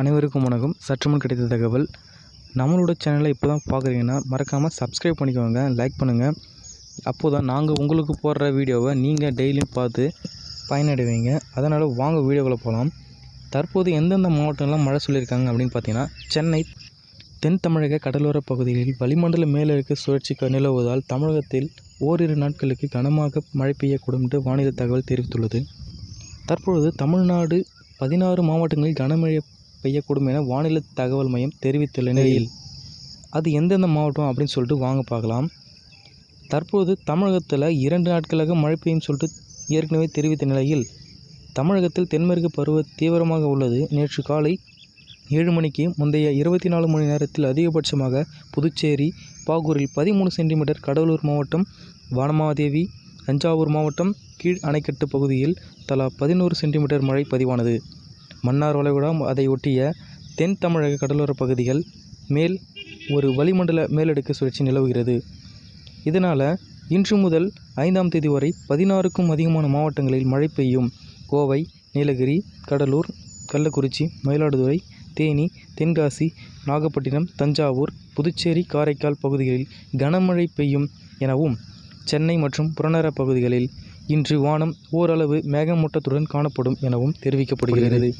அனைவருக்கும் வணக்கம். சற்று முன் கிடைத்த தகவல் நம்மளோட சேனலை இப்போ தான் பார்க்குறீங்கன்னா மறக்காமல் சப்ஸ்கிரைப் பண்ணிக்கோங்க லைக் பண்ணுங்கள் அப்போ தான் நாங்கள் உங்களுக்கு போடுற வீடியோவை நீங்கள் டெய்லியும் பார்த்து பயனடைவீங்க. அதனால் வாங்க வீடியோவில் போகலாம் தற்போது எந்தெந்த மாவட்டங்கள்லாம் மழை சொல்லியிருக்காங்க அப்படின்னு பார்த்தீங்கன்னா சென்னை தென் தமிழக கடலோர பகுதிகளில் வளிமண்டல மேலடுக்கு சுழற்சி நிலவுவதால் தமிழகத்தில் ஓரிரு நாட்களுக்கு கனமாக மழை பெய்யக்கூடும் என்று வானிலை தகவல் தெரிவித்துள்ளது. தற்பொழுது தமிழ்நாடு பதினாறு மாவட்டங்களில் கனமழை பெய்யக்கூடும் என வானிலை தகவல் மையம் தெரிவித்துள்ள நிலையில். அது எந்தெந்த மாவட்டம் அப்படின்னு சொல்லிட்டு வாங்க பார்க்கலாம். தற்போது தமிழகத்தில் இரண்டு நாட்களாக மழை பெய்யும் சொல்லிட்டு ஏற்கனவே தெரிவித்த நிலையில் தமிழகத்தில் தென்மேற்கு பருவ தீவிரமாக உள்ளது. நேற்று காலை ஏழு மணிக்கு முந்தைய இருபத்தி நாலு மணி நேரத்தில் அதிகபட்சமாக புதுச்சேரி பாகூரில் பதிமூணு சென்டிமீட்டர் கடலூர் மாவட்டம் வானமாதேவி தஞ்சாவூர் மாவட்டம் கீழ் அணைக்கட்டு பகுதியில் தலா பதினோரு சென்டிமீட்டர் மழை பதிவானது. மன்னார் வளைகுடா அதை ஒட்டிய தென் தமிழக கடலோர பகுதிகள் மேல் ஒரு வளிமண்டல மேலடுக்கு சுழற்சி நிலவுகிறது. இதனால் இன்று முதல் ஐந்தாம் தேதி வரை பதினாறுக்கும் அதிகமான மாவட்டங்களில் மழை பெய்யும். கோவை நீலகிரி கடலூர் கள்ளக்குறிச்சி மயிலாடுதுறை தேனி தென்காசி நாகப்பட்டினம் தஞ்சாவூர் புதுச்சேரி காரைக்கால் பகுதிகளில் கனமழை பெய்யும் எனவும் சென்னை மற்றும் புறநகர பகுதிகளில் இன்று வானம் ஓரளவு மேகமூட்டத்துடன் காணப்படும் எனவும் தெரிவிக்கப்படுகிறது.